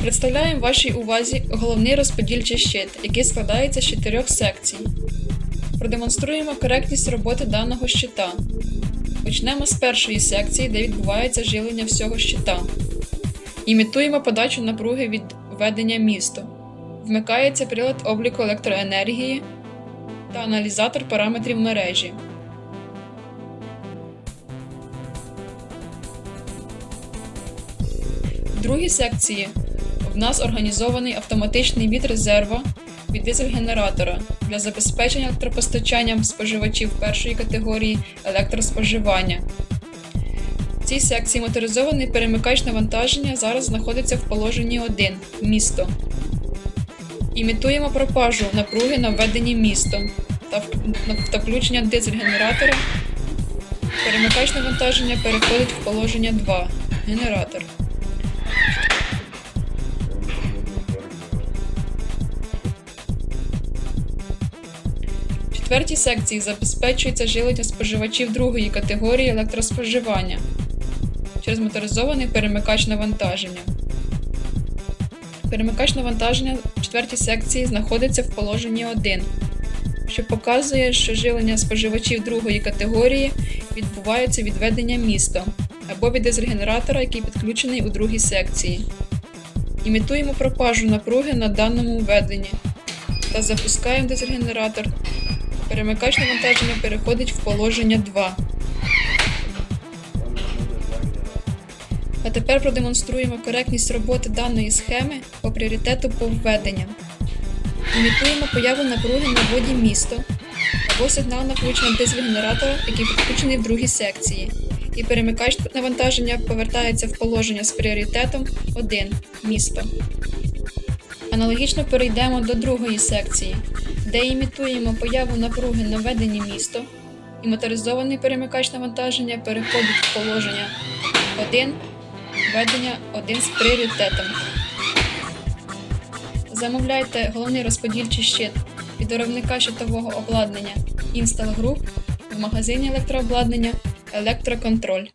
Представляємо вашій увазі головний розподільчий щит, який складається з чотирьох секцій. Продемонструємо коректність роботи даного щита. Почнемо з першої секції, де відбувається живлення всього щита. Імітуємо подачу напруги від введення місту. Вмикається прилад обліку електроенергії та аналізатор параметрів мережі. В другій секції в нас організований автоматичний від резерва від дизель-генератора для забезпечення електропостачанням споживачів першої категорії електроспоживання. В цій секції моторизований перемикач навантаження зараз знаходиться в положенні 1 місто. Імітуємо пропажу напруги на введенні місто та, включення дизель-генератора. Перемикач навантаження переходить в положення 2 генератор. Четвертій секції забезпечується живлення споживачів другої категорії електроспоживання через моторизований перемикач навантаження. Перемикач навантаження в четвертій секції знаходиться в положенні 1, що показує, що живлення споживачів другої категорії відбувається від ведення міста або від дизель-генератора, який підключений у другій секції. Імітуємо пропажу напруги на даному введенні та запускаємо дизель-генератор. Перемикач навантаження переходить в положення 2. А тепер продемонструємо коректність роботи даної схеми по пріоритету по введенням. Імітуємо появу напруги на вводі місто або сигнал на включення дизель-генератора, який підключений в другій секції. І перемикач навантаження повертається в положення з пріоритетом 1 місто. Аналогічно перейдемо до другої секції, де імітуємо появу напруги на введенні місто, і моторизований перемикач навантаження переходить в положення 1 введення 1 з пріоритетом. Замовляйте головний розподільчий щит від виробника щитового обладнання Install Group в магазині електрообладнання Електроконтроль.